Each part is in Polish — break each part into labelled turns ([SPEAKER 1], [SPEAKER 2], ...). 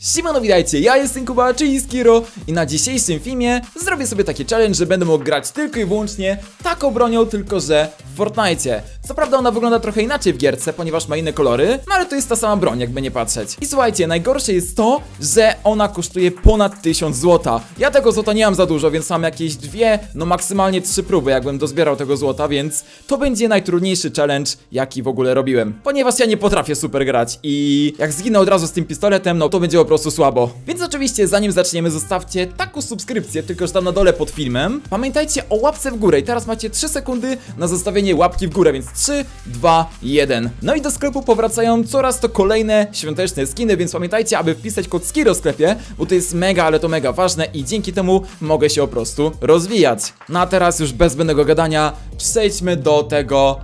[SPEAKER 1] Siemano, witajcie, ja jestem Kuba, czyli Skiro i na dzisiejszym filmie zrobię sobie taki challenge, że będę mógł grać tylko i wyłącznie taką bronią, tylko że w Fortnite. Co prawda ona wygląda trochę inaczej w gierce, ponieważ ma inne kolory, no ale to jest ta sama broń, jakby nie patrzeć. I słuchajcie, najgorsze jest to, że ona kosztuje ponad 1000 złota. Ja tego złota nie mam za dużo, więc mam jakieś dwie, no maksymalnie trzy próby, jakbym dozbierał tego złota, więc to będzie najtrudniejszy challenge, jaki w ogóle robiłem. Ponieważ ja nie potrafię super grać i jak zginę od razu z tym pistoletem, no to będzie prostu słabo. Więc oczywiście, zanim zaczniemy, zostawcie taką subskrypcję, tylko że tam na dole pod filmem. Pamiętajcie o łapce w górę i teraz macie 3 sekundy na zostawienie łapki w górę, więc 3, 2, 1. No i do sklepu powracają coraz to kolejne świąteczne skiny, więc pamiętajcie, aby wpisać kod SKIRO w sklepie, bo to jest mega, ale to mega ważne i dzięki temu mogę się po prostu rozwijać. No a teraz już bez zbędnego gadania, przejdźmy do tego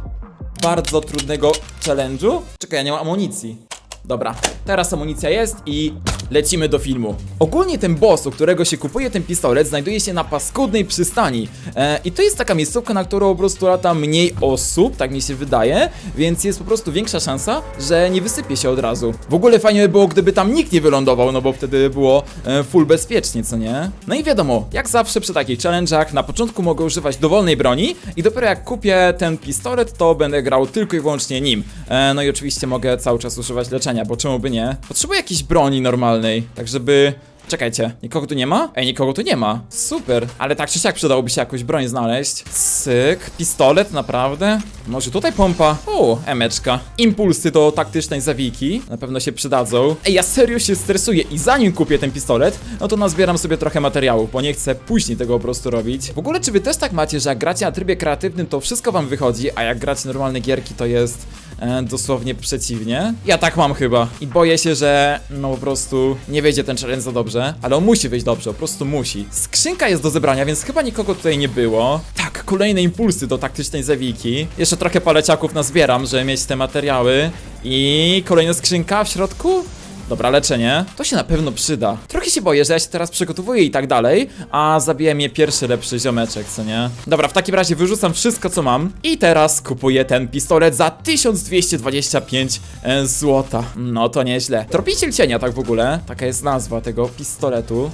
[SPEAKER 1] bardzo trudnego challenge'u. Czekaj, ja nie mam amunicji. Dobra, teraz amunicja jest i lecimy do filmu. Ogólnie ten boss, u którego się kupuje ten pistolet, znajduje się na paskudnej przystani. E, I to jest taka miejscówka, na którą po prostu lata mniej osób, tak mi się wydaje, więc jest po prostu większa szansa, że nie wysypie się od razu. W ogóle fajnie by było, gdyby tam nikt nie wylądował, no bo wtedy by było e, full bezpiecznie, co nie? No i wiadomo, jak zawsze przy takich challenge'ach, na początku mogę używać dowolnej broni i dopiero jak kupię ten pistolet, to będę grał tylko i wyłącznie nim. E, no i oczywiście mogę cały czas używać leczenia, bo czemu by nie? Potrzebuję jakiejś broni normalnej, tak żeby... Czekajcie, nikogo tu nie ma? Ej, nikogo tu nie ma. Super. Ale tak czy siak przydałoby się jakąś broń znaleźć. Syk, pistolet, naprawdę? Może tutaj pompa? O, emeczka. Impulsy do taktycznej zawiki. Na pewno się przydadzą. Ej, ja serio się stresuję i zanim kupię ten pistolet, no to nazbieram sobie trochę materiałów, bo nie chcę później tego po prostu robić. W ogóle, czy wy też tak macie, że jak gracie na trybie kreatywnym, to wszystko wam wychodzi, a jak gracie normalne gierki, to jest e, dosłownie przeciwnie. Ja tak mam chyba. I boję się, że no po prostu nie wyjdzie ten challenge za dobrze, ale on musi wyjść dobrze, po prostu musi. Skrzynka jest do zebrania, więc chyba nikogo tutaj nie było. Tak, kolejne impulsy do taktycznej zawiki. Jeszcze trochę paleciaków nazbieram, żeby mieć te materiały. I kolejna skrzynka w środku. Dobra, leczenie. To się na pewno przyda. Trochę się boję, że ja się teraz przygotowuję i tak dalej, a zabije mnie pierwszy lepszy ziomeczek, co nie? Dobra, w takim razie wyrzucam wszystko, co mam i teraz kupuję ten pistolet za 1225 e, złota. No to nieźle. Tropiciel cienia, tak w ogóle. Taka jest nazwa tego pistoletu.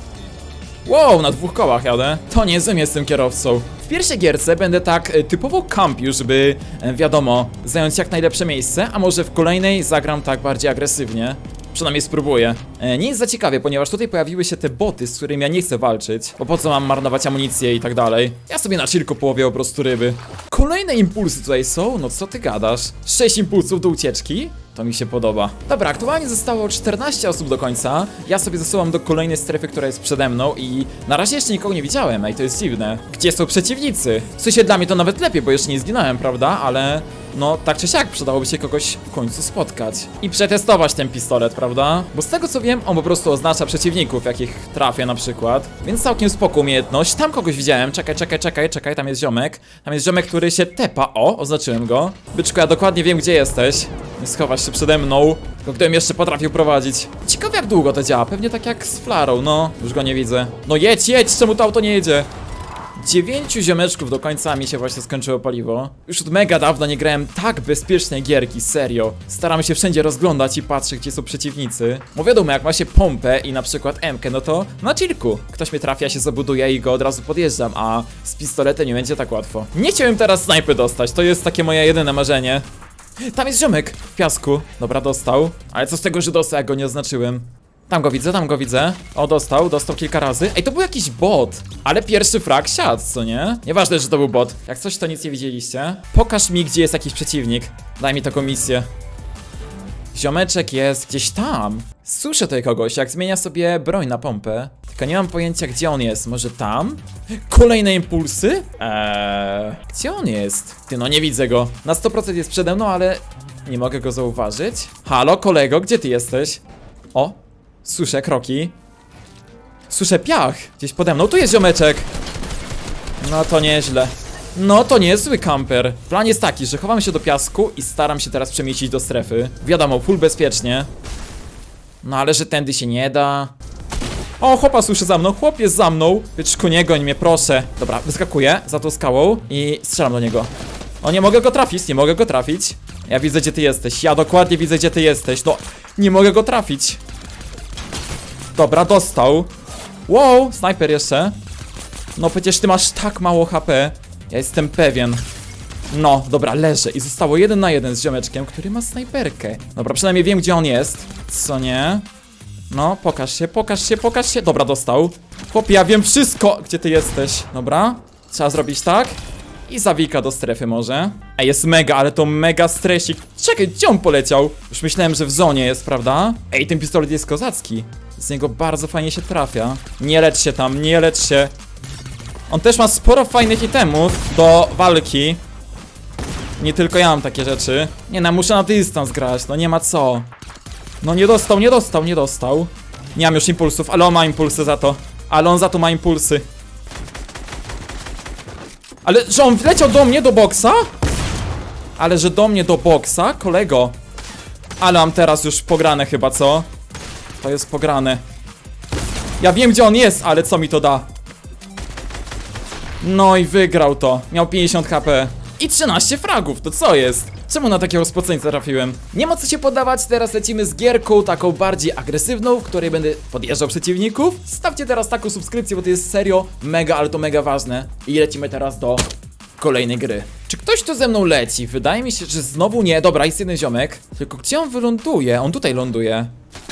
[SPEAKER 1] Wow, na dwóch kołach jadę. To niezłym jestem kierowcą. W pierwszej gierce będę tak e, typowo kampił, żeby, e, wiadomo, zająć jak najlepsze miejsce, a może w kolejnej zagram tak bardziej agresywnie. Przynajmniej spróbuję. E, nie jest za ciekawie, ponieważ tutaj pojawiły się te boty, z którymi ja nie chcę walczyć. Bo po co mam marnować amunicję i tak dalej. Ja sobie na chillku połowię po prostu ryby. Kolejne impulsy tutaj są? No co ty gadasz? 6 impulsów do ucieczki? To mi się podoba. Dobra, aktualnie zostało 14 osób do końca. Ja sobie zasuwam do kolejnej strefy, która jest przede mną i na razie jeszcze nikogo nie widziałem, ej, to jest dziwne. Gdzie są przeciwnicy? W sensie dla mnie to nawet lepiej, bo jeszcze nie zginąłem, prawda? Ale no tak czy siak przydałoby się kogoś w końcu spotkać. I przetestować ten pistolet, prawda? Bo z tego co wiem, on po prostu oznacza przeciwników, jakich trafię na przykład. Więc całkiem spoko umiejętność. Tam kogoś widziałem, czekaj, czekaj, czekaj, czekaj, tam jest ziomek. Tam jest ziomek, który się tepa, o, oznaczyłem go. Byczku, ja dokładnie wiem gdzie jesteś. Nie schowasz się przede mną. Tylko gdybym jeszcze potrafił prowadzić. Ciekawe jak długo to działa, pewnie tak jak z flarą, no. Już go nie widzę. No jedź, jedź, czemu to auto nie jedzie? Dziewięciu ziomeczków do końca mi się właśnie skończyło paliwo. Już od mega dawno nie grałem tak bezpiecznej gierki, serio. Staram się wszędzie rozglądać i patrzeć, gdzie są przeciwnicy. Bo wiadomo, jak ma się pompę i na przykład MK, no to na chillku. Ktoś mnie trafia, się zabuduje i go od razu podjeżdżam, a z pistoletem nie będzie tak łatwo. Nie chciałem teraz snajpy dostać, to jest takie moje jedyne marzenie. Tam jest ziomek w piasku. Dobra, dostał. Ale co z tego, że dostał, jak go nie oznaczyłem? Tam go widzę, tam go widzę. O, dostał, dostał kilka razy. Ej, to był jakiś bot. Ale pierwszy frag siadł, co nie? Nieważne, że to był bot. Jak coś, to nic nie widzieliście. Pokaż mi, gdzie jest jakiś przeciwnik. Daj mi taką misję. Ziomeczek jest gdzieś tam. Słyszę tutaj kogoś, jak zmienia sobie broń na pompę. Tylko nie mam pojęcia, gdzie on jest. Może tam? Kolejne impulsy? Eee, gdzie on jest? Ty, no nie widzę go. Na 100% jest przede mną, ale nie mogę go zauważyć. Halo, kolego, gdzie ty jesteś? O, słyszę kroki. Słyszę piach gdzieś pode mną. Tu jest ziomeczek. No to nieźle. No to niezły kamper. Plan jest taki, że chowam się do piasku i staram się teraz przemieścić do strefy. Wiadomo, full bezpiecznie. No ale że tędy się nie da. O, chłopa słyszę za mną, chłop jest za mną. Byczku, nie goń mnie, proszę. Dobra, wyskakuję za tą skałą i strzelam do niego. O, nie mogę go trafić, nie mogę go trafić. Ja widzę, gdzie ty jesteś. Ja dokładnie widzę, gdzie ty jesteś. No, nie mogę go trafić. Dobra, dostał. Wow, snajper jeszcze. No przecież ty masz tak mało HP. Ja jestem pewien. No, dobra, leżę i zostało jeden na jeden z ziomeczkiem, który ma snajperkę. Dobra, przynajmniej wiem, gdzie on jest. Co nie? No, pokaż się, pokaż się, pokaż się. Dobra, dostał. Chłopie, ja wiem wszystko, gdzie ty jesteś. Dobra, trzeba zrobić tak. I zawika do strefy może. Ej, jest mega, ale to mega stresik. Czekaj, gdzie on poleciał? Już myślałem, że w zonie jest, prawda? Ej, ten pistolet jest kozacki. Z niego bardzo fajnie się trafia. Nie lecz się tam, nie lecz się. On też ma sporo fajnych itemów do walki. Nie tylko ja mam takie rzeczy. Nie no, muszę na dystans grać, no nie ma co. No nie dostał, nie dostał, nie dostał. Nie mam już impulsów, ale on ma impulsy za to. Ale on za to ma impulsy. Ale że on wleciał do mnie do boksa? Ale że do mnie do boksa? Kolego. Ale mam teraz już pograne chyba, co? To jest pograne. Ja wiem gdzie on jest, ale co mi to da? No i wygrał to. Miał 50 HP. I 13 fragów, to co jest? Czemu na takiego spoceńca trafiłem? Nie ma co się poddawać, teraz lecimy z gierką taką bardziej agresywną, w której będę podjeżdżał przeciwników. Stawcie teraz taką subskrypcję, bo to jest serio mega, ale to mega ważne. I lecimy teraz do kolejnej gry. Czy ktoś tu ze mną leci? Wydaje mi się, że znowu nie. Dobra, jest jeden ziomek. Tylko gdzie on wyląduje? On tutaj ląduje.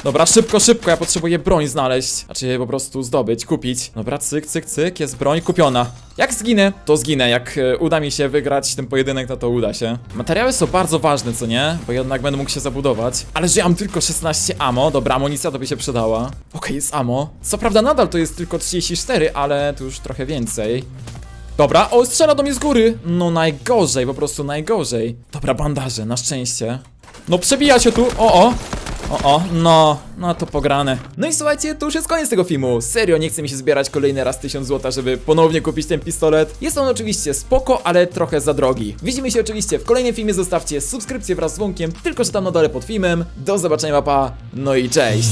[SPEAKER 1] Dobra, szybko, szybko, ja potrzebuję broń znaleźć. Znaczy po prostu zdobyć, kupić. Dobra, cyk, cyk, cyk, jest broń kupiona. Jak zginę, to zginę. Jak e, uda mi się wygrać ten pojedynek, no to uda się. Materiały są bardzo ważne, co nie? Bo jednak będę mógł się zabudować. Ale że ja mam tylko 16 ammo, dobra, amunicja to by się przydała. Okej, jest ammo. Co prawda nadal to jest tylko 34, ale tu już trochę więcej. Dobra, o, strzela do mnie z góry. No najgorzej, po prostu najgorzej. Dobra, bandaże, na szczęście. No przebija się tu, o, o. O, o, no, no to pograne. No i słuchajcie, to już jest koniec tego filmu. Serio, nie chce mi się zbierać kolejny raz 1000 zł, żeby ponownie kupić ten pistolet. Jest on oczywiście spoko, ale trochę za drogi. Widzimy się oczywiście w kolejnym filmie, zostawcie subskrypcję wraz z dzwonkiem, tylko że tam na dole pod filmem. Do zobaczenia, papa, no i cześć.